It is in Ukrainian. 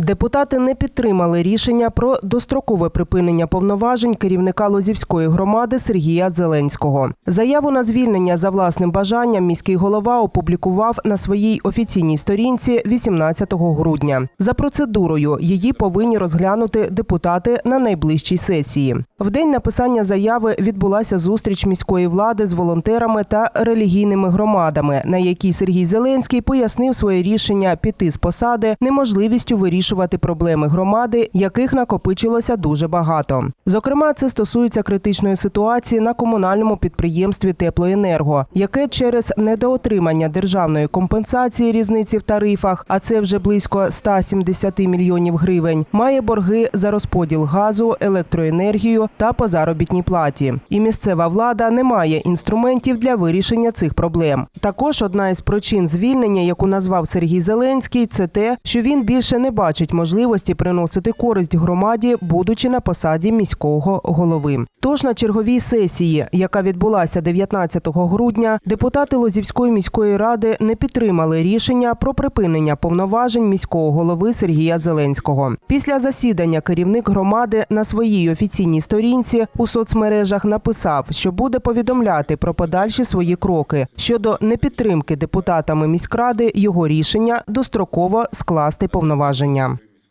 Депутати не підтримали рішення про дострокове припинення повноважень керівника Лозівської громади Сергія Зеленського. Заяву на звільнення за власним бажанням міський голова опублікував на своїй офіційній сторінці 18 грудня. За процедурою її повинні розглянути депутати на найближчій сесії. В день написання заяви відбулася зустріч міської влади з волонтерами та релігійними громадами, на якій Сергій Зеленський пояснив своє рішення піти з посади неможливістю вирішувати проблеми громади, яких накопичилося дуже багато. Зокрема, це стосується критичної ситуації на комунальному підприємстві Теплоенерго, яке через недоотримання державної компенсації різниці в тарифах, а це вже близько 170 мільйонів гривень, має борги за розподіл газу, електроенергію та по заробітній платі. І місцева влада не має інструментів для вирішення цих проблем. Також одна із причин звільнення, яку назвав Сергій Зеленський, це те, що він більше не бачить можливості приносити користь громаді, будучи на посаді міського голови. Тож на черговій сесії, яка відбулася 19 грудня, депутати Лозівської міської ради не підтримали рішення про припинення повноважень міського голови Сергія Зеленського. Після засідання керівник громади на своїй офіційній сторінці у соцмережах написав, що буде повідомляти про подальші свої кроки щодо непідтримки депутатами міськради його рішення достроково скласти повноваження.